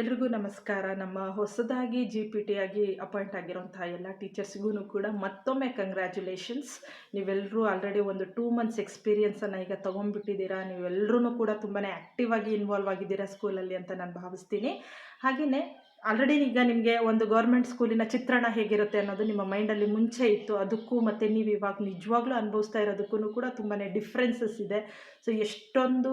ಎಲ್ರಿಗೂ ನಮಸ್ಕಾರ. ನಮ್ಮ ಹೊಸದಾಗಿ ಜಿ ಪಿ ಟಿ ಆಗಿ ಅಪಾಯಿಂಟ್ ಆಗಿರೋಂಥ ಎಲ್ಲ ಟೀಚರ್ಸ್ಗೂ ಕೂಡ ಮತ್ತೊಮ್ಮೆ ಕಂಗ್ರ್ಯಾಚುಲೇಷನ್ಸ್ ನೀವೆಲ್ಲರೂ ಆಲ್ರೆಡಿ ಒಂದು ಟೂ ಮಂತ್ಸ್ ಎಕ್ಸ್ಪೀರಿಯನ್ಸನ್ನು ಈಗ ತೊಗೊಂಡ್ಬಿಟ್ಟಿದ್ದೀರಾ. ನೀವೆಲ್ಲರೂ ಕೂಡ ತುಂಬಾ ಆ್ಯಕ್ಟಿವ್ ಆಗಿ ಇನ್ವಾಲ್ವ್ ಆಗಿದ್ದೀರಾ ಸ್ಕೂಲಲ್ಲಿ ಅಂತ ನಾನು ಭಾವಿಸ್ತೀನಿ. ಹಾಗೆಯೇ ಆಲ್ರೆಡಿ ಈಗ ನಿಮಗೆ ಒಂದು ಗೌರ್ಮೆಂಟ್ ಸ್ಕೂಲಿನ ಚಿತ್ರಣ ಹೇಗಿರುತ್ತೆ ಅನ್ನೋದು ನಿಮ್ಮ ಮೈಂಡಲ್ಲಿ ಮುಂಚೆ ಇತ್ತು. ಅದಕ್ಕೂ ಮತ್ತು ನೀವು ಇವಾಗ ನಿಜವಾಗ್ಲೂ ಅನುಭವಿಸ್ತಾ ಇರೋದಕ್ಕೂ ಕೂಡ ತುಂಬಾ ಡಿಫ್ರೆನ್ಸಸ್ ಇದೆ. ಸೊ ಎಷ್ಟೊಂದು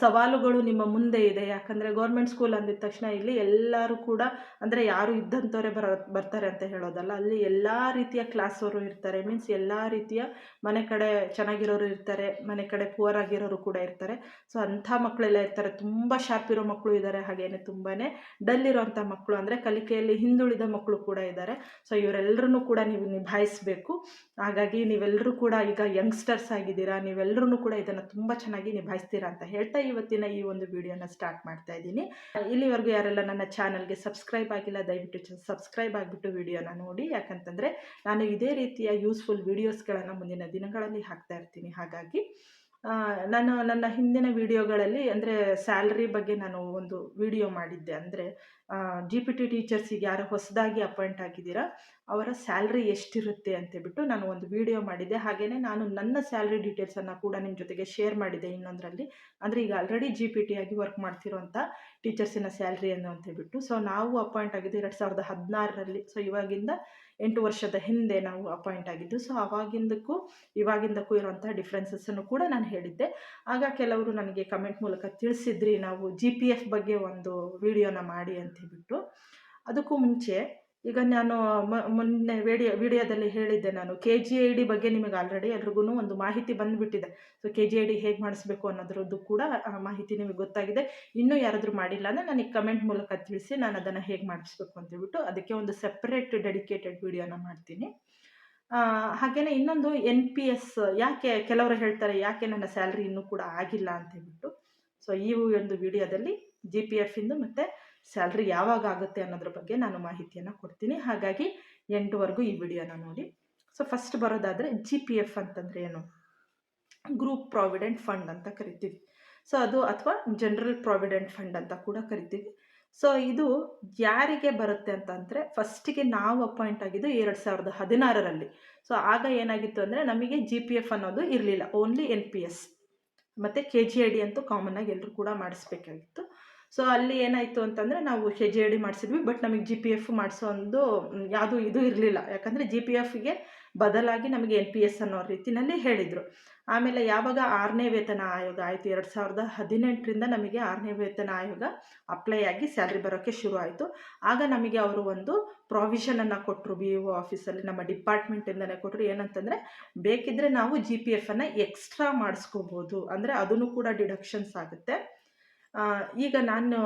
ಸವಾಲುಗಳು ನಿಮ್ಮ ಮುಂದೆ ಇದೆ. ಯಾಕಂದರೆ ಗೌರ್ಮೆಂಟ್ ಸ್ಕೂಲ್ ಅಂದಿದ ತಕ್ಷಣ ಇಲ್ಲಿ ಎಲ್ಲರೂ ಕೂಡ, ಅಂದರೆ ಯಾರು ಇದ್ದಂಥವರೇ ಬರ, ಬರ್ತಾರೆ ಅಂತ ಹೇಳೋದಲ್ಲ. ಅಲ್ಲಿ ಎಲ್ಲ ರೀತಿಯ ಕ್ಲಾಸವರು ಇರ್ತಾರೆ. ಮೀನ್ಸ್ ಎಲ್ಲ ರೀತಿಯ ಮನೆ ಕಡೆ ಚೆನ್ನಾಗಿರೋರು ಇರ್ತಾರೆ. ಮನೆ ಕಡೆ ಪುವರ್ ಆಗಿರೋರು ಕೂಡ ಇರ್ತಾರೆ. ಸೊ ಅಂಥ ಮಕ್ಕಳೆಲ್ಲ ಇರ್ತಾರೆ. ತುಂಬ ಶಾರ್ಪ್ ಇರೋ ಮಕ್ಕಳು ಇದ್ದಾರೆ ಹಾಗೇನೆ ತುಂಬಾ ಡಲ್ ಇರೋವಂಥ ಮಕ್ಕಳು ಅಂದರೆ ಕಲಿಕೆಯಲ್ಲಿ ಹಿಂದುಳಿದ ಮಕ್ಕಳು ಕೂಡ ಇದ್ದಾರೆ. ಸೊ ಇವರೆಲ್ಲರೂ ಕೂಡ ನೀವು ನಿಭಾಯಿಸಬೇಕು. ಹಾಗಾಗಿ ನೀವೆಲ್ಲರೂ ಕೂಡ ಈಗ ಯಂಗ್ಸ್ಟರ್ಸ್ ಆಗಿದ್ದೀರಾ ನೀವೆಲ್ಲರೂ ಕೂಡ ಇದನ್ನು ತುಂಬ ಚೆನ್ನಾಗಿ ನಿಭಾಯಿಸ್ತೀರಾ ಅಂತ ಹೇಳ್ತಾ ಇವತ್ತಿನ ಈ ಒಂದು ವಿಡಿಯೋನ ಸ್ಟಾರ್ಟ್ ಮಾಡ್ತಾ ಇದ್ದೀನಿ. ಇಲ್ಲಿವರೆಗೂ ಯಾರೆಲ್ಲ ನನ್ನ ಚಾನಲ್ಗೆ ಸಬ್ಸ್ಕ್ರೈಬ್ ಆಗಿಲ್ಲ, ದಯವಿಟ್ಟು ಸಬ್ಸ್ಕ್ರೈಬ್ ಆಗಿಬಿಟ್ಟು ವಿಡಿಯೋನ ನೋಡಿ. ಯಾಕಂತಂದರೆ ನಾನು ಇದೇ ರೀತಿಯ ಯೂಸ್ಫುಲ್ ವೀಡಿಯೋಸ್ಗಳನ್ನು ಮುಂದಿನ ದಿನಗಳಲ್ಲಿ ಹಾಕ್ತಾ ಇರ್ತೀನಿ. ಹಾಗಾಗಿ ನಾನು ನನ್ನ ಹಿಂದಿನ ವಿಡಿಯೋಗಳಲ್ಲಿ ಅಂದರೆ ಸ್ಯಾಲ್ರಿ ಬಗ್ಗೆ ನಾನು ಒಂದು ವಿಡಿಯೋ ಮಾಡಿದ್ದೆ. ಅಂದರೆ ಜಿ ಪಿ ಟಿ ಟೀಚರ್ಸಿಗೆ ಯಾರು ಹೊಸದಾಗಿ ಅಪಾಯಿಂಟ್ ಆಗಿದ್ದೀರಾ ಅವರ ಸ್ಯಾಲ್ರಿ ಎಷ್ಟಿರುತ್ತೆ ಅಂತೇಳ್ಬಿಟ್ಟು ನಾನು ಒಂದು ವಿಡಿಯೋ ಮಾಡಿದ್ದೆ. ಹಾಗೆಯೇ ನಾನು ನನ್ನ ಸ್ಯಾಲ್ರಿ ಡೀಟೇಲ್ಸನ್ನು ಕೂಡ ನಿಮ್ಮ ಜೊತೆಗೆ ಶೇರ್ ಮಾಡಿದ್ದೆ ಇನ್ನೊಂದರಲ್ಲಿ. ಅಂದರೆ ಈಗ ಆಲ್ರೆಡಿ ಜಿ ಪಿ ಟಿ ಆಗಿ ವರ್ಕ್ ಮಾಡ್ತಿರೋಂಥ ಟೀಚರ್ಸಿನ ಸ್ಯಾಲ್ರಿಯನ್ನು ಅಂತೇಳ್ಬಿಟ್ಟು ಸೊ ನಾವು ಅಪಾಯಿಂಟ್ ಆಗಿದ್ದು ಎರಡು ಸಾವಿರದ ಹದಿನಾರರಲ್ಲಿ. ಸೊ ಇವಾಗಿಂದ ಎಂಟು ವರ್ಷದ ಹಿಂದೆ ನಾವು ಅಪಾಯಿಂಟ್ ಆಗಿದ್ದು. ಸೊ ಅವಾಗಿಂದಕ್ಕೂ, ಇವಾಗಿಂದಕ್ಕೂ ಇರುವಂತಹ ಡಿಫ್ರೆನ್ಸಸ್ಸನ್ನು ಕೂಡ ನಾನು ಹೇಳಿದ್ದೆ. ಆಗ ಕೆಲವರು ನನಗೆ ಕಮೆಂಟ್ ಮೂಲಕ ತಿಳಿಸಿದ್ರಿ, ನಾವು ಜಿ ಪಿ ಎಫ್ ಬಗ್ಗೆ ಒಂದು ವಿಡಿಯೋನ ಮಾಡಿ ಅಂತ ಹೇಳ್ಬಿಟ್ಟು ಅದಕ್ಕೂ ಮುಂಚೆ ಈಗ ನಾನು ಮೊನ್ನೆ ವಿಡಿಯೋ, ವಿಡಿಯೋದಲ್ಲಿ ಹೇಳಿದ್ದೆ ನಾನು ಕೆ ಜಿ ಐ ಡಿ ಬಗ್ಗೆ ನಿಮಗೆ ಆಲ್ರೆಡಿ ಎಲ್ರಿಗೂ ಒಂದು ಮಾಹಿತಿ ಬಂದುಬಿಟ್ಟಿದೆ. So K G I D ಹೇಗೆ ಮಾಡಿಸ್ಬೇಕು ಅನ್ನೋದ್ರದ್ದು ಕೂಡ ಮಾಹಿತಿ ನಿಮಗೆ ಗೊತ್ತಾಗಿದೆ. ಇನ್ನೂ ಯಾರಾದರೂ ಮಾಡಿಲ್ಲ ಅಂದರೆ ನನಗೆ ಕಮೆಂಟ್ ಮೂಲಕ ತಿಳಿಸಿ ನಾನು ಅದನ್ನು ಹೇಗೆ ಮಾಡಿಸ್ಬೇಕು ಅಂತ ಹೇಳ್ಬಿಟ್ಟು ಅದಕ್ಕೆ ಒಂದು ಸೆಪ್ರೇಟ್ ಡೆಡಿಕೇಟೆಡ್ ವಿಡಿಯೋನ ಮಾಡ್ತೀನಿ. ಹಾಗೆಯೇ ಇನ್ನೊಂದು ಎನ್ ಪಿ ಎಸ್ ಯಾಕೆ ಕೆಲವರು ಹೇಳ್ತಾರೆ ಯಾಕೆ ನನ್ನ ಸ್ಯಾಲ್ರಿ ಇನ್ನೂ ಕೂಡ ಆಗಿಲ್ಲ ಅಂತ ಹೇಳ್ಬಿಟ್ಟು. ಸೊ ಈ ಒಂದು ವಿಡಿಯೋದಲ್ಲಿ ಜಿ ಪಿ ಎಫಿಂದು ಮತ್ತು ಸ್ಯಾಲ್ರಿ ಯಾವಾಗ ಆಗುತ್ತೆ ಅನ್ನೋದ್ರ ಬಗ್ಗೆ ನಾನು ಮಾಹಿತಿಯನ್ನು ಕೊಡ್ತೀನಿ. ಹಾಗಾಗಿ ಎಂಟುವರೆಗೂ ಈ ವಿಡಿಯೋನ ನೋಡಿ. ಸೊ ಫಸ್ಟ್ ಬರೋದಾದರೆ ಜಿ ಪಿ ಎಫ್ ಅಂತಂದರೆ ಏನು? ಗ್ರೂಪ್ ಪ್ರಾವಿಡೆಂಟ್ ಫಂಡ್ ಅಂತ ಕರಿತೀವಿ. ಸೊ ಅದು ಅಥವಾ ಜನರಲ್ ಪ್ರಾವಿಡೆಂಟ್ ಫಂಡ್ ಅಂತ ಕೂಡ ಕರಿತೀವಿ. ಸೊ ಇದು ಯಾರಿಗೆ ಬರುತ್ತೆ ಅಂತಂದರೆ ಫಸ್ಟಿಗೆ ನಾವು ಅಪಾಯಿಂಟ್ ಆಗಿದ್ದು ಎರಡು ಸಾವಿರದ ಹದಿನಾರರಲ್ಲಿ. ಸೊ ಆಗ ಏನಾಗಿತ್ತು ಅಂದರೆ ನಮಗೆ ಜಿ ಪಿ ಎಫ್ ಅನ್ನೋದು ಇರಲಿಲ್ಲ. ಓನ್ಲಿ ಎನ್ ಪಿ ಎಸ್ ಮತ್ತು ಕೆ ಜಿ ಐ ಡಿ ಅಂತೂ ಕಾಮನ್ನಾಗಿ ಎಲ್ಲರೂ ಕೂಡ ಮಾಡಿಸ್ಬೇಕಾಗಿತ್ತು. ಸೊ ಅಲ್ಲಿ ಏನಾಯಿತು ಅಂತಂದರೆ ನಾವು ಹೆ ಜೆ ಡಿ ಮಾಡಿಸಿದ್ವಿ ಬಟ್ ನಮಗೆ ಜಿ ಪಿ ಎಫ್ ಮಾಡಿಸೋ ಒಂದು ಯಾವುದು ಇದು ಇರಲಿಲ್ಲ. ಯಾಕಂದರೆ ಜಿ ಪಿ ಎಫ್ಗೆ ಬದಲಾಗಿ ನಮಗೆ ಎನ್ ಪಿ ಎಸ್ ಅನ್ನೋ ರೀತಿಯಲ್ಲಿ ಹೇಳಿದರು. ಆಮೇಲೆ ಯಾವಾಗ ಆರನೇ ವೇತನ ಆಯೋಗ ಆಯಿತು, ಎರಡು ಸಾವಿರದ ಹದಿನೆಂಟರಿಂದ ನಮಗೆ ಆರನೇ ವೇತನ ಆಯೋಗ ಅಪ್ಲೈ ಆಗಿ ಸ್ಯಾಲ್ರಿ ಬರೋಕ್ಕೆ ಶುರು ಆಯಿತು. ಆಗ ನಮಗೆ ಅವರು ಒಂದು ಪ್ರಾವಿಷನನ್ನು ಕೊಟ್ಟರು ಬಿ ಒ ಆಫೀಸಲ್ಲಿ ನಮ್ಮ ಡಿಪಾರ್ಟ್ಮೆಂಟಿಂದನೇ ಕೊಟ್ಟರು ಏನಂತಂದರೆ ಬೇಕಿದ್ದರೆ ನಾವು ಜಿ ಪಿ ಎಫನ್ನು ಎಕ್ಸ್ಟ್ರಾ ಮಾಡಿಸ್ಕೋಬೋದು. ಅಂದರೆ ಅದನ್ನು ಕೂಡ ಡಿಡಕ್ಷನ್ಸ್ ಆಗುತ್ತೆ. ಈಗ ನಾನು,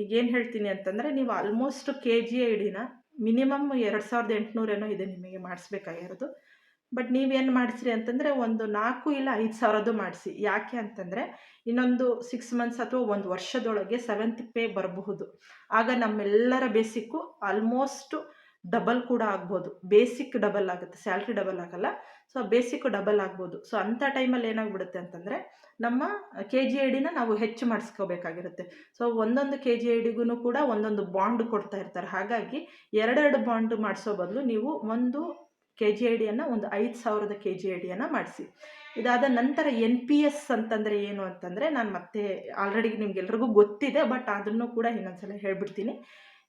ಈಗ ಏನು ಹೇಳ್ತೀನಿ ಅಂತಂದರೆ ನೀವು ಆಲ್ಮೋಸ್ಟ್ ಕೆ ಜಿ ಐ ಡಿನ ಮಿನಿಮಮ್ ಎರಡು ಸಾವಿರದ ಎಂಟುನೂರೇನೋ ಇದೆ ನಿಮಗೆ ಮಾಡಿಸ್ಬೇಕಾಗಿರೋದು. ಬಟ್ ನೀವೇನು ಮಾಡಿಸ್ರಿ ಅಂತಂದರೆ ಒಂದು ನಾಲ್ಕು ಇಲ್ಲ ಐದು ಸಾವಿರದ್ದು ಮಾಡಿಸಿ. ಯಾಕೆ ಅಂತಂದರೆ ಇನ್ನೊಂದು ಸಿಕ್ಸ್ ಮಂತ್ಸ್ ಅಥವಾ ಒಂದು ವರ್ಷದೊಳಗೆ ಸೆವೆಂತ್ ಪೇ ಬರಬಹುದು. ಆಗ ನಮ್ಮೆಲ್ಲರ ಬೇಸಿಕ್ಕು ಆಲ್ಮೋಸ್ಟು ಡಬಲ್ ಕೂಡ ಆಗ್ಬೋದು. ಬೇಸಿಕ್ ಡಬಲ್ ಆಗುತ್ತೆ. ಸ್ಯಾಲ್ರಿ ಡಬಲ್ ಆಗಲ್ಲ. ಸೊ ಬೇಸಿಕ್ಕು ಡಬಲ್ ಆಗ್ಬೋದು. ಸೊ ಅಂಥ ಟೈಮಲ್ಲಿ ಏನಾಗ್ಬಿಡುತ್ತೆ ಅಂತಂದರೆ, ನಮ್ಮ ಕೆ ಜಿ ಐ ಡಿನ ನಾವು ಹೆಚ್ಚು ಮಾಡಿಸ್ಕೋಬೇಕಾಗಿರುತ್ತೆ. ಸೊ ಒಂದೊಂದು ಕೆ ಜಿ ಐ ಡಿಗೂ ಕೂಡ ಒಂದೊಂದು ಬಾಂಡ್ ಕೊಡ್ತಾ ಇರ್ತಾರೆ. ಹಾಗಾಗಿ, ಎರಡೆರಡು ಬಾಂಡ್ ಮಾಡಿಸೋ ಬದಲು ನೀವು ಒಂದು ಕೆ ಜಿ ಐ ಡಿಯನ್ನು ಒಂದು ಐದು ಸಾವಿರದ ಕೆ ಜಿ ಐ ಡಿಯನ್ನು ಮಾಡಿಸಿ. ಇದಾದ ನಂತರ ಎನ್ ಪಿ ಎಸ್ ಅಂತಂದರೆ ಏನು ಅಂತಂದರೆ, ನಾನು ಮತ್ತೆ ಆಲ್ರೆಡಿ ನಿಮ್ಗೆಲ್ರಿಗೂ ಗೊತ್ತಿದೆ ಬಟ್ ಅದನ್ನು ಕೂಡ ಇನ್ನೊಂದ್ಸಲ ಹೇಳ್ಬಿಡ್ತೀನಿ.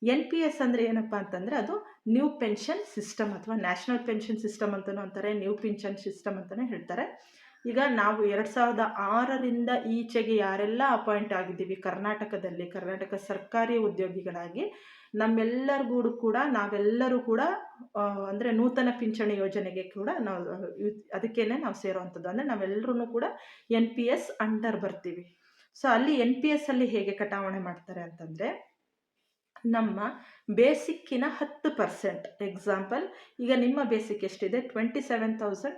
ಎನ್ ಪಿ ಎಸ್ ಅಂದರೆ ಏನಪ್ಪ ಅಂತಂದರೆ ಅದು ನ್ಯೂ ಪೆನ್ಷನ್ ಸಿಸ್ಟಮ್ ಅಥವಾ ನ್ಯಾಷನಲ್ ಪೆನ್ಷನ್ ಸಿಸ್ಟಮ್ ಅಂತಲೂ ಅಂತಾರೆ, ನ್ಯೂ ಪಿಂಚನ್ ಸಿಸ್ಟಮ್ ಅಂತಲೇ ಹೇಳ್ತಾರೆ. ಈಗ ನಾವು ಎರಡು ಸಾವಿರದ ಆರರಿಂದ ಈಚೆಗೆ ಯಾರೆಲ್ಲ ಅಪಾಯಿಂಟ್ ಆಗಿದ್ದೀವಿ, ಕರ್ನಾಟಕದಲ್ಲಿ, ಕರ್ನಾಟಕ ಸರ್ಕಾರಿ ಉದ್ಯೋಗಿಗಳಾಗಿ ನಮ್ಮೆಲ್ಲರಿಗೂ ಕೂಡ ನಾವೆಲ್ಲರೂ ಕೂಡ ಅಂದರೆ ನೂತನ ಪಿಂಚಣಿ ಯೋಜನೆಗೆ ಕೂಡ ನಾವು ಅದಕ್ಕೇ ನಾವು ಸೇರೋವಂಥದ್ದು. ಅಂದರೆ ನಾವೆಲ್ಲರೂ ಕೂಡ ಎನ್ ಪಿ ಎಸ್ ಅಂಡರ್ ಬರ್ತೀವಿ. ಸೊ ಅಲ್ಲಿ ಎನ್ ಪಿ ಎಸ್ ಅಲ್ಲಿ ಹೇಗೆ ಕಟಾವಣೆ ಮಾಡ್ತಾರೆ ಅಂತಂದರೆ ನಮ್ಮ ಬೇಸಿಕ್ಕಿನ ಹತ್ತು ಪರ್ಸೆಂಟ್. ಎಕ್ಸಾಂಪಲ್ ಈಗ ನಿಮ್ಮ ಬೇಸಿಕ್ ಎಷ್ಟಿದೆ? Twenty seven thousand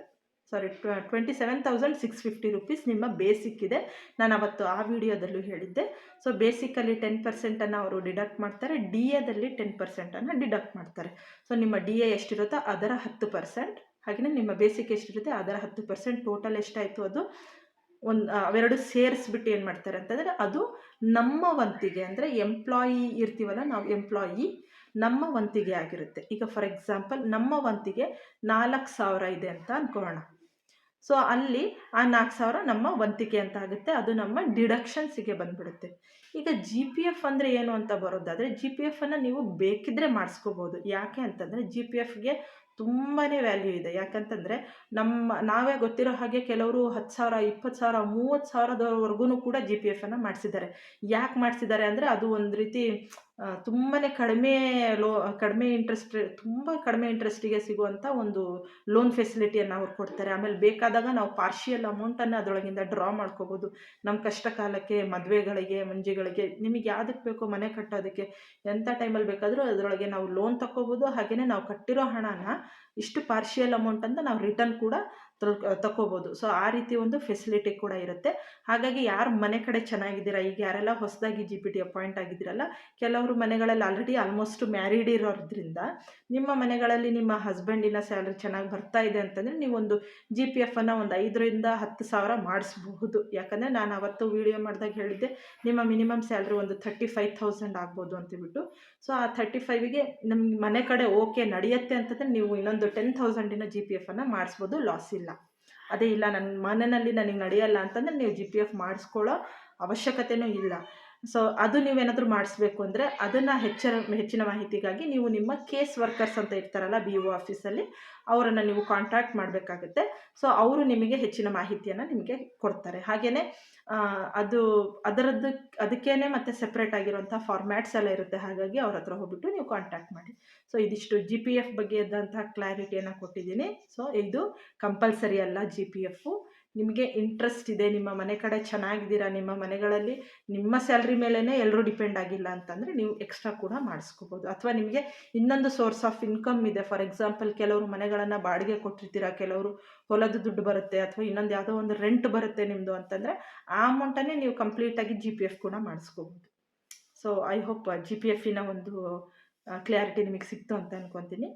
sorry twenty seven thousand six fifty rupees ನಿಮ್ಮ ಬೇಸಿಕ್ ಇದೆ. ನಾನು ಅವತ್ತು ಆ ವಿಡಿಯೋದಲ್ಲೂ ಹೇಳಿದ್ದೆ. ಸೊ ಬೇಸಿಕಲ್ಲಿ ಟೆನ್ ಪರ್ಸೆಂಟನ್ನು ಅವರು ಡಿಡಕ್ಟ್ ಮಾಡ್ತಾರೆ. ಡಿ ಎದಲ್ಲಿ ಟೆನ್ ಪರ್ಸೆಂಟನ್ನು ಡಿಡಕ್ಟ್ ಮಾಡ್ತಾರೆ. ಸೊ ನಿಮ್ಮ ಡಿ ಎ ಎಷ್ಟಿರುತ್ತೋ ಅದರ ಹತ್ತು ಪರ್ಸೆಂಟ್. ಹಾಗೆಯೇ ನಿಮ್ಮ ಬೇಸಿಕ್ ಎಷ್ಟಿರುತ್ತೆ ಅದರ ಹತ್ತು ಪರ್ಸೆಂಟ್ ಟೋಟಲ್ ಎಷ್ಟಾಯಿತು ಅದು? ಒಂದು ಅವೆರಡು ಸೇರಿಸ್ಬಿಟ್ಟು ಏನು ಮಾಡ್ತಾರೆ ಅಂತಂದರೆ ಅದು ನಮ್ಮ ವಂತಿಗೆ ಅಂದರೆ ಎಂಪ್ಲಾಯಿ ಇರ್ತೀವಲ್ಲ ನಾವು ಎಂಪ್ಲಾಯಿ ನಮ್ಮ ವಂತಿಗೆ ಆಗಿರುತ್ತೆ. ಈಗ ಫಾರ್ ಎಕ್ಸಾಂಪಲ್ ನಮ್ಮ ವಂತಿಗೆ ನಾಲ್ಕು ಸಾವಿರ ಇದೆ ಅಂತ ಅಂದ್ಕೊಳ್ಳೋಣ ಸೊ ಅಲ್ಲಿ ಆ ನಾಲ್ಕು ಸಾವಿರ ನಮ್ಮ ವಂತಿಕೆ ಅಂತ ಆಗುತ್ತೆ, ಅದು ನಮ್ಮ ಡಿಡಕ್ಷನ್ಸಿಗೆ ಬಂದ್ಬಿಡುತ್ತೆ. ಈಗ ಜಿ ಪಿ ಎಫ್ ಅಂದರೆ ಏನು ಅಂತ ಬರೋದಾದರೆ ಜಿ ಪಿ ಎಫನ್ನು ನೀವು ಬೇಕಿದ್ದರೆ ಮಾಡಿಸ್ಕೋಬೋದು. ಯಾಕೆ ಅಂತಂದರೆ ಜಿ ಪಿ ಎಫ್ಗೆ ತುಂಬಾ ವ್ಯಾಲ್ಯೂ ಇದೆ. ಯಾಕಂತಂದರೆ ನಮ್ಮ, ನಾವೇ ಗೊತ್ತಿರೋ ಹಾಗೆ ಕೆಲವರು ಹತ್ತು ಸಾವಿರ, ಇಪ್ಪತ್ತು ಸಾವಿರ, ಮೂವತ್ತು ಸಾವಿರದವರೆಗೂ ಕೂಡ ಜಿ ಪಿ ಎಫನ್ನು ಮಾಡಿಸಿದ್ದಾರೆ. ಯಾಕೆ ಮಾಡಿಸಿದ್ದಾರೆ ಅಂದರೆ ಅದು ಒಂದು ರೀತಿ ತುಂಬಾ ಕಡಿಮೆ ಲೋ, ಕಡಿಮೆ ಇಂಟ್ರೆಸ್ಟ್ ತುಂಬ ಕಡಿಮೆ ಇಂಟ್ರೆಸ್ಟಿಗೆ ಸಿಗುವಂಥ ಒಂದು ಲೋನ್ ಫೆಸಿಲಿಟಿಯನ್ನು ಅವ್ರು ಕೊಡ್ತಾರೆ. ಆಮೇಲೆ ಬೇಕಾದಾಗ ನಾವು ಪಾರ್ಷಿಯಲ್ ಅಮೌಂಟನ್ನು ಅದರೊಳಗಿಂದ ಡ್ರಾ ಮಾಡ್ಕೋಬೋದು. ನಮ್ಮ ಕಷ್ಟ ಕಾಲಕ್ಕೆ ಮದುವೆಗಳಿಗೆ, ಮಂಜುಗಳಿಗೆ, ನಿಮಗೆ ಯಾವುದಕ್ಕೆ ಬೇಕೋ ಮನೆ ಕಟ್ಟೋದಕ್ಕೆ ಎಂಥ ಟೈಮಲ್ಲಿ ಬೇಕಾದರೂ ಅದರೊಳಗೆ ನಾವು ಲೋನ್ ತಗೋಬೋದು ಹಾಗೆಯೇ ನಾವು ಕಟ್ಟಿರೋ ಹಣನ ಇಷ್ಟು ಪಾರ್ಷಿಯಲ್ ಅಮೌಂಟ್ ಅಂತ ನಾವು ರಿಟರ್ನ್ ಕೂಡ ತಗೋಬೋದು ಸೊ, ಆ ರೀತಿ ಒಂದು ಫೆಸಿಲಿಟಿ ಕೂಡ ಇರುತ್ತೆ. ಹಾಗಾಗಿ ಯಾರು ಮನೆ ಕಡೆ ಚೆನ್ನಾಗಿದ್ದೀರಾ, ಈಗ ಯಾರೆಲ್ಲ ಹೊಸದಾಗಿ ಜಿ ಪಿ ಟಿ ಅಪಾಯಿಂಟ್ ಆಗಿದ್ದೀರಲ್ಲ, ಕೆಲವರು ಮನೆಗಳಲ್ಲಿ ಆಲ್ರೆಡಿ ಆಲ್ಮೋಸ್ಟ್ ಮ್ಯಾರಿಡ್ ಇರೋದ್ರಿಂದ, ನಿಮ್ಮ ಮನೆಗಳಲ್ಲಿ ನಿಮ್ಮ ಹಸ್ಬೆಂಡಿನ ಸ್ಯಾಲ್ರಿ ಚೆನ್ನಾಗಿ ಬರ್ತಾ ಇದೆ ಅಂತಂದರೆ ನೀವೊಂದು ಜಿ ಪಿ ಎಫನ್ನು ಒಂದು ಐದರಿಂದ ಹತ್ತು ಸಾವಿರ ಮಾಡಿಸ್ಬಹುದು. ಯಾಕಂದರೆ ನಾನು ಅವತ್ತು ವಿಡಿಯೋ ಮಾಡಿದಾಗ ಹೇಳಿದ್ದೆ, ನಿಮ್ಮ ಮಿನಿಮಮ್ ಸ್ಯಾಲ್ರಿ ಒಂದು ಥರ್ಟಿ ಫೈವ್ ಥೌಸಂಡ್ ಆಗ್ಬೋದು ಅಂತೇಳ್ಬಿಟ್ಟು ಸೊ, ಆ ಥರ್ಟಿ ಫೈವಿಗೆ ನಮ್ಮ ಮನೆ ಕಡೆ ಓಕೆ ನಡೆಯುತ್ತೆ ಅಂತಂದರೆ ನೀವು ಇನ್ನೊಂದು ಟೆನ್ ಥೌಸಂಡಿನ ಜಿ ಪಿ ಎಫನ್ನು ಮಾಡಿಸ್ಬೋದು ಲಾಸ್ ಇಲ್ಲ. ಅದೇ ಇಲ್ಲ ನನ್ನ ಮನೆಯಲ್ಲಿ ನನಗೆ ನಡೆಯಲ್ಲ ಅಂತಂದರೆ ನೀವು ಜಿ ಪಿ ಎಫ್ ಮಾಡಿಸ್ಕೊಳ್ಳೋ ಅವಶ್ಯಕತೆಯೂ ಇಲ್ಲ. ಸೊ ಅದು ನೀವೇನಾದರೂ ಮಾಡಿಸ್ಬೇಕು ಅಂದರೆ ಅದನ್ನು ಹೆಚ್ಚಿನ ಹೆಚ್ಚಿನ ಮಾಹಿತಿಗಾಗಿ ನೀವು ನಿಮ್ಮ ಕೇಸ್ ವರ್ಕರ್ಸ್ ಅಂತ ಇರ್ತಾರಲ್ಲ ಬಿ ಒ ಆಫೀಸಲ್ಲಿ ಅವರನ್ನು ನೀವು ಕಾಂಟ್ಯಾಕ್ಟ್ ಮಾಡಬೇಕಾಗುತ್ತೆ. ಸೊ ಅವರು ನಿಮಗೆ ಹೆಚ್ಚಿನ ಮಾಹಿತಿಯನ್ನು ನಿಮಗೆ ಕೊಡ್ತಾರೆ. ಹಾಗೆಯೇ ಅದು, ಅದರದ್ದು ಅದಕ್ಕೇ ಮತ್ತು ಸೆಪ್ರೇಟ್ ಆಗಿರುವಂಥ ಫಾರ್ಮ್ಯಾಟ್ಸ್ ಎಲ್ಲ ಇರುತ್ತೆ. ಹಾಗಾಗಿ ಅವ್ರ ಹತ್ರ ಹೋಗ್ಬಿಟ್ಟು ನೀವು ಕಾಂಟ್ಯಾಕ್ಟ್ ಮಾಡಿ. ಸೊ ಇದಿಷ್ಟು ಜಿ ಪಿ ಎಫ್ ಬಗ್ಗೆ ಇದ್ದಂಥ ಕ್ಲಾರಿಟಿಯನ್ನು ಕೊಟ್ಟಿದ್ದೀನಿ. ಸೊ ಇದು ಕಂಪಲ್ಸರಿ ಅಲ್ಲ ಜಿ ಪಿ ಎಫು ನಿಮಗೆ ಇಂಟ್ರೆಸ್ಟ್ ಇದೆ, ನಿಮ್ಮ ಮನೆ ಕಡೆ ಚೆನ್ನಾಗಿದ್ದೀರಾ, ನಿಮ್ಮ ಮನೆಗಳಲ್ಲಿ ನಿಮ್ಮ ಸ್ಯಾಲ್ರಿ ಮೇಲೇ ಎಲ್ಲರೂ ಡಿಪೆಂಡ್ ಆಗಿಲ್ಲ ಅಂತಂದರೆ ನೀವು ಎಕ್ಸ್ಟ್ರಾ ಕೂಡ ಮಾಡಿಸ್ಕೋಬೋದು. ಅಥವಾ ನಿಮಗೆ ಇನ್ನೊಂದು ಸೋರ್ಸ್ ಆಫ್ ಇನ್ಕಮ್ ಇದೆ ಫಾರ್ ಎಕ್ಸಾಂಪಲ್ ಕೆಲವರು ಮನೆಗಳನ್ನು ಬಾಡಿಗೆ ಕೊಟ್ಟಿರ್ತೀರಾ, ಕೆಲವರು ಹೊಲದ ದುಡ್ಡು ಬರುತ್ತೆ ಅಥವಾ ಇನ್ನೊಂದು ಯಾವುದೋ ಒಂದು ರೆಂಟ್ ಬರುತ್ತೆ ನಿಮ್ಮದು ಅಂತಂದರೆ ಆ ಅಮೌಂಟನ್ನೇ ನೀವು ಕಂಪ್ಲೀಟಾಗಿ ಜಿ ಪಿ ಎಫ್ ಕೂಡ ಮಾಡಿಸ್ಕೋಬೋದು. So I hope G P ಎಫಿನ ಒಂದು ಕ್ಲಿಯಾರಿಟಿ ನಿಮಗೆ ಸಿಕ್ತು ಅಂತ ಅನ್ಕೊತೀನಿ.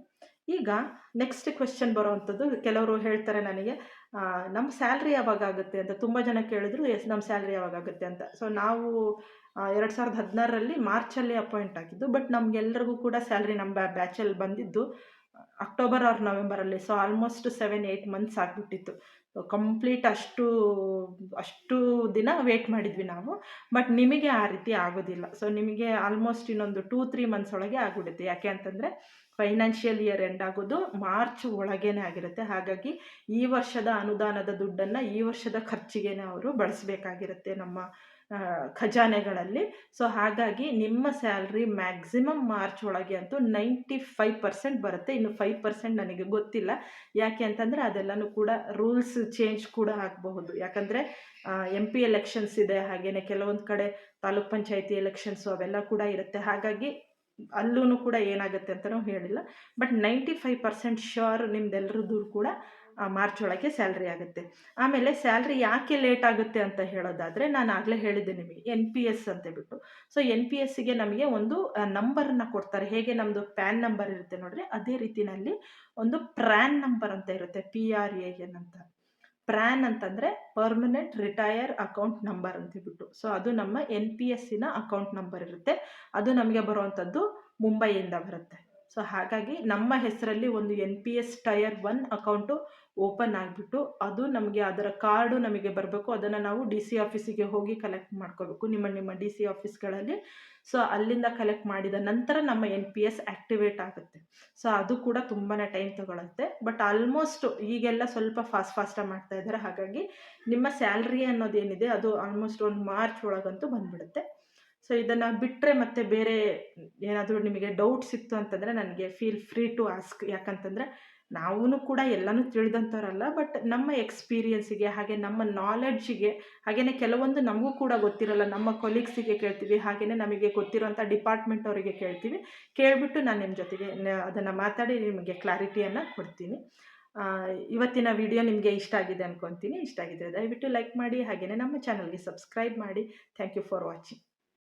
ಈಗ ನೆಕ್ಸ್ಟ್ ಕ್ವೆಶ್ಚನ್ ಬರೋವಂಥದ್ದು, ಕೆಲವರು ಹೇಳ್ತಾರೆ ನನಗೆ ನಮ್ಮ ಸ್ಯಾಲ್ರಿ ಯಾವಾಗ ಆಗುತ್ತೆ? ಅಂತ ತುಂಬ ಜನ ಕೇಳಿದ್ರು ಎಸ್ ನಮ್ಮ ಸ್ಯಾಲ್ರಿ ಯಾವಾಗ ಆಗುತ್ತೆ? ಅಂತ. ಸೊ ನಾವು ಎರಡು ಸಾವಿರದ ಹದಿನಾರರಲ್ಲಿ ಮಾರ್ಚಲ್ಲಿ ಅಪಾಯಿಂಟ್ ಆಗಿದ್ದು ಬಟ್ ನಮಗೆಲ್ಲರಿಗೂ ಕೂಡ ಸ್ಯಾಲ್ರಿ ನಮ್ಮ ಬ್ಯಾ ಬ್ಯಾಚಲ್ಲಿ ಬಂದಿದ್ದು October or ನವೆಂಬರಲ್ಲಿ so almost seven eight months ಆಗಿಬಿಟ್ಟಿತ್ತು. ಕಂಪ್ಲೀಟ್ ಅಷ್ಟು ಅಷ್ಟು ದಿನ ವೇಟ್ ಮಾಡಿದ್ವಿ ನಾವು ಬಟ್ ನಿಮಗೆ ಆ ರೀತಿ ಆಗೋದಿಲ್ಲ. ಸೊ ನಿಮಗೆ ಆಲ್ಮೋಸ್ಟ್ ಇನ್ನೊಂದು ಟೂ ತ್ರೀ ಮಂತ್ಸ್ ಒಳಗೆ ಆಗಿಬಿಡುತ್ತೆ. ಯಾಕೆ ಅಂತಂದರೆ ಫೈನಾನ್ಷಿಯಲ್ ಇಯರ್ ಎಂಡ್ ಆಗೋದು ಮಾರ್ಚ್ ಒಳಗೇನೆ ಆಗಿರುತ್ತೆ. ಹಾಗಾಗಿ ಈ ವರ್ಷದ ಅನುದಾನದ ದುಡ್ಡನ್ನು ಈ ವರ್ಷದ ಖರ್ಚಿಗೆ ಅವರು ಬಳಸಬೇಕಾಗಿರುತ್ತೆ ನಮ್ಮ ಖಜಾನೆಗಳಲ್ಲಿ. ಸೊ ಹಾಗಾಗಿ ನಿಮ್ಮ ಸ್ಯಾಲ್ರಿ ಮ್ಯಾಕ್ಸಿಮಮ್ ಮಾರ್ಚ್ ಒಳಗೆ ಅಂತೂ ನೈಂಟಿ ಫೈವ್ ಪರ್ಸೆಂಟ್ ಬರುತ್ತೆ. ಇನ್ನು ಫೈವ್ ಪರ್ಸೆಂಟ್ ನನಗೆ ಗೊತ್ತಿಲ್ಲ. ಯಾಕೆ ಅಂತಂದರೆ ಅದೆಲ್ಲನೂ ಕೂಡ ರೂಲ್ಸ್ ಚೇಂಜ್ ಕೂಡ ಆಗಬಹುದು. ಯಾಕಂದರೆ ಎಂ ಪಿ ಎಲೆಕ್ಷನ್ಸ್ ಇದೆ ಹಾಗೆಯೇ ಕೆಲವೊಂದು ಕಡೆ ತಾಲೂಕ್ ಪಂಚಾಯತಿ ಎಲೆಕ್ಷನ್ಸು ಅವೆಲ್ಲ ಕೂಡ ಇರುತ್ತೆ. ಹಾಗಾಗಿ ಅಲ್ಲೂ ಕೂಡ ಏನಾಗುತ್ತೆ ಅಂತಲೂ ಹೇಳಿಲ್ಲ. But ninety five percent sure ನಿಮ್ದೆಲ್ಲರದ್ದು ಕೂಡ ಮಾರ್ಚ್ ಒಳಗೆ ಸ್ಯಾಲ್ರಿ ಆಗುತ್ತೆ. ಆಮೇಲೆ ಸ್ಯಾಲ್ರಿ ಯಾಕೆ ಲೇಟ್ ಆಗುತ್ತೆ ಅಂತ ಹೇಳೋದಾದರೆ ನಾನು ಆಗಲೇ ಹೇಳಿದ್ದೆ ನಿಮಗೆ ಎನ್ ಪಿ ಎಸ್ ಅಂತ ಬಿಟ್ಟು ಸೊ ಎನ್ ಪಿ ಎಸ್ಸಿಗೆ ನಮಗೆ ಒಂದು ನಂಬರನ್ನ ಕೊಡ್ತಾರೆ. ಹೇಗೆ ನಮ್ಮದು ಪ್ಯಾನ್ ನಂಬರ್ ಇರುತ್ತೆ ನೋಡ್ರಿ, ಅದೇ ರೀತಿಯಲ್ಲಿ ಒಂದು ಪ್ರ್ಯಾನ್ ನಂಬರ್ ಅಂತ ಇರುತ್ತೆ ಪಿ ಆರ್ ಎ ಎನ್ ಅಂತ. ಪ್ರ್ಯಾನ್ ಅಂತಂದರೆ ಪರ್ಮನೆಂಟ್ ರಿಟೈರ್ ಅಕೌಂಟ್ ನಂಬರ್ ಅಂತ ಬಿಟ್ಟು ಸೊ ಅದು ನಮ್ಮ ಎನ್ ಪಿ ಎಸ್ಸಿನ ಅಕೌಂಟ್ ನಂಬರ್ ಇರುತ್ತೆ. ಅದು ನಮಗೆ ಬರುವಂಥದ್ದು ಮುಂಬೈಯಿಂದ ಬರುತ್ತೆ. ಸೊ ಹಾಗಾಗಿ ನಮ್ಮ ಹೆಸರಲ್ಲಿ ಒಂದು N P S tier one account open ಆಗಿಬಿಟ್ಟು ಅದು ನಮಗೆ ಅದರ ಕಾರ್ಡು ನಮಗೆ ಬರಬೇಕು. ಅದನ್ನು ನಾವು ಡಿ ಸಿ ಆಫೀಸಿಗೆ ಹೋಗಿ ಕಲೆಕ್ಟ್ ಮಾಡ್ಕೋಬೇಕು. ನಿಮ್ಮ ನಿಮ್ಮ ಡಿ ಸಿ ಆಫೀಸ್ಗಳಲ್ಲಿ ಸೊ ಅಲ್ಲಿಂದ ಕಲೆಕ್ಟ್ ಮಾಡಿದ ನಂತರ ನಮ್ಮ ಎನ್ ಪಿ ಎಸ್ ಆ್ಯಕ್ಟಿವೇಟ್ ಆಗುತ್ತೆ. ಸೊ ಅದು ಕೂಡ ತುಂಬಾ ಟೈಮ್ ತಗೊಳುತ್ತೆ. ಬಟ್ ಆಲ್ಮೋಸ್ಟ್ ಈಗೆಲ್ಲ ಸ್ವಲ್ಪ ಫಾಸ್ಟ್ ಫಾಸ್ಟಾಗಿ ಮಾಡ್ತಾ ಇದ್ದಾರೆ. ಹಾಗಾಗಿ ನಿಮ್ಮ ಸ್ಯಾಲ್ರಿ ಅನ್ನೋದೇನಿದೆ ಅದು ಆಲ್ಮೋಸ್ಟ್ ಒಂದು ಮಾರ್ಚ್ ಒಳಗಂತೂ ಬಂದುಬಿಡುತ್ತೆ. ಸೊ ಇದನ್ನು ಬಿಟ್ಟರೆ ಮತ್ತೆ ಬೇರೆ ಏನಾದರೂ ನಿಮಗೆ ಡೌಟ್ಸ್ ಇತ್ತು ಅಂತಂದರೆ ನನಗೆ ಫೀಲ್ ಫ್ರೀ ಟು ಆಸ್ಕ್ ಯಾಕಂತಂದರೆ ನಾವೂ ಕೂಡ ಎಲ್ಲನೂ ತಿಳಿದಂಥವ್ರಲ್ಲ ಬಟ್ ನಮ್ಮ ಎಕ್ಸ್ಪೀರಿಯನ್ಸಿಗೆ ಹಾಗೆ ನಮ್ಮ ನಾಲೆಡ್ಜಿಗೆ ಹಾಗೆಯೇ ಕೆಲವೊಂದು ನಮಗೂ ಕೂಡ ಗೊತ್ತಿರಲ್ಲ. ನಮ್ಮ ಕೊಲೀಗ್ಸಿಗೆ ಕೇಳ್ತೀವಿ ಹಾಗೆಯೇ ನಮಗೆ ಗೊತ್ತಿರೋಂಥ ಡಿಪಾರ್ಟ್ಮೆಂಟ್ ಅವರಿಗೆ ಕೇಳ್ತೀವಿ. ಕೇಳಿಬಿಟ್ಟು ನಾನು ನಿಮ್ಮ ಜೊತೆಗೆ ಅದನ್ನು ಮಾತಾಡಿ ನಿಮಗೆ ಕ್ಲಾರಿಟಿಯನ್ನು ಕೊಡ್ತೀನಿ. ಇವತ್ತಿನ ವಿಡಿಯೋ ನಿಮಗೆ ಇಷ್ಟ ಆಗಿದೆ ಅಂದ್ಕೊತೀನಿ ಇಷ್ಟ ಆಗಿದ್ದರೆ ದಯವಿಟ್ಟು ಲೈಕ್ ಮಾಡಿ ಹಾಗೆಯೇ ನಮ್ಮ ಚಾನಲ್ಗೆ ಸಬ್ಸ್ಕ್ರೈಬ್ ಮಾಡಿ. Thank you for watching